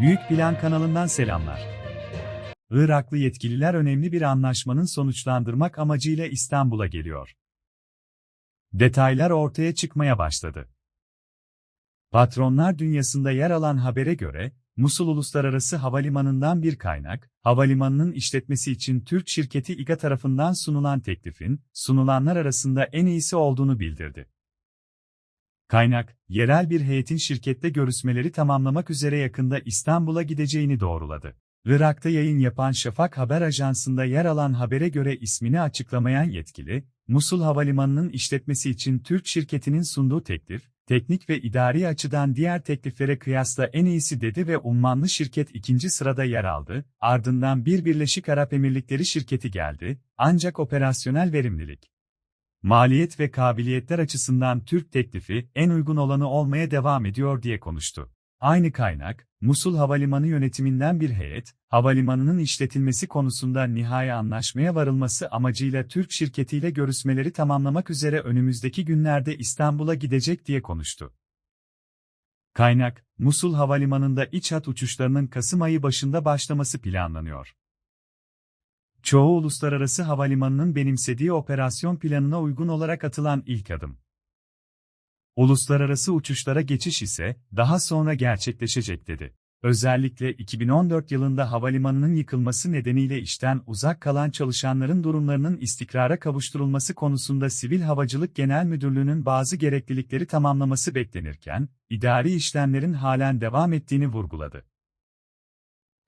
Büyük Plan kanalından selamlar. Iraklı yetkililer önemli bir anlaşmanın sonuçlandırmak amacıyla İstanbul'a geliyor. Detaylar ortaya çıkmaya başladı. Patronlar dünyasında yer alan habere göre, Musul Uluslararası Havalimanı'ndan bir kaynak, havalimanının işletmesi için Türk şirketi İGA tarafından sunulan teklifin, sunulanlar arasında en iyisi olduğunu bildirdi. Kaynak, yerel bir heyetin şirkette görüşmeleri tamamlamak üzere yakında İstanbul'a gideceğini doğruladı. Irak'ta yayın yapan Şafak Haber Ajansı'nda yer alan habere göre ismini açıklamayan yetkili, Musul Havalimanı'nın işletmesi için Türk şirketinin sunduğu teklif, teknik ve idari açıdan diğer tekliflere kıyasla en iyisi dedi ve ummanlı şirket ikinci sırada yer aldı, ardından bir Birleşik Arap Emirlikleri şirketi geldi, ancak operasyonel verimlilik, maliyet ve kabiliyetler açısından Türk teklifi en uygun olanı olmaya devam ediyor diye konuştu. Aynı kaynak, Musul Havalimanı yönetiminden bir heyet, havalimanının işletilmesi konusunda nihai anlaşmaya varılması amacıyla Türk şirketiyle görüşmeleri tamamlamak üzere önümüzdeki günlerde İstanbul'a gidecek diye konuştu. Kaynak, Musul Havalimanı'nda iç hat uçuşlarının Kasım ayı başında başlaması planlanıyor. Çoğu uluslararası havalimanının benimsediği operasyon planına uygun olarak atılan ilk adım. Uluslararası uçuşlara geçiş ise daha sonra gerçekleşecek dedi. Özellikle 2014 yılında havalimanının yıkılması nedeniyle işten uzak kalan çalışanların durumlarının istikrara kavuşturulması konusunda Sivil Havacılık Genel Müdürlüğü'nün bazı gereklilikleri tamamlaması beklenirken, idari işlemlerin halen devam ettiğini vurguladı.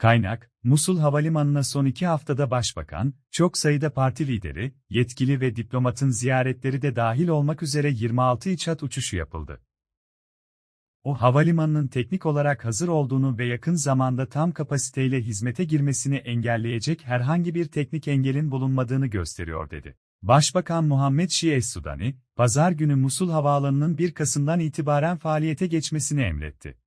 Kaynak, Musul Havalimanı'na son iki haftada başbakan, çok sayıda parti lideri, yetkili ve diplomatın ziyaretleri de dahil olmak üzere 26 içat uçuşu yapıldı. O havalimanının teknik olarak hazır olduğunu ve yakın zamanda tam kapasiteyle hizmete girmesini engelleyecek herhangi bir teknik engelin bulunmadığını gösteriyor dedi. Başbakan Muhammed Şii Es-Sudani, pazar günü Musul Havaalanı'nın 1 Kasım'dan itibaren faaliyete geçmesini emretti.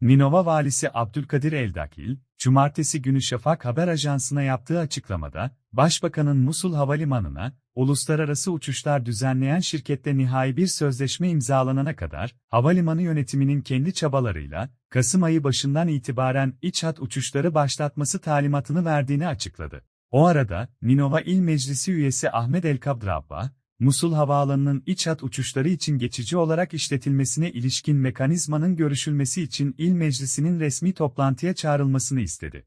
Ninova valisi Abdülkadir Eldakil, cumartesi günü Şafak Haber Ajansı'na yaptığı açıklamada, Başbakanın Musul Havalimanı'na, uluslararası uçuşlar düzenleyen şirkette nihai bir sözleşme imzalanana kadar, havalimanı yönetiminin kendi çabalarıyla, Kasım ayı başından itibaren iç hat uçuşları başlatması talimatını verdiğini açıkladı. O arada, Ninova İl Meclisi üyesi Ahmet Elkabrabba, Musul Havaalanı'nın iç hat uçuşları için geçici olarak işletilmesine ilişkin mekanizmanın görüşülmesi için İl Meclisi'nin resmi toplantıya çağrılmasını istedi.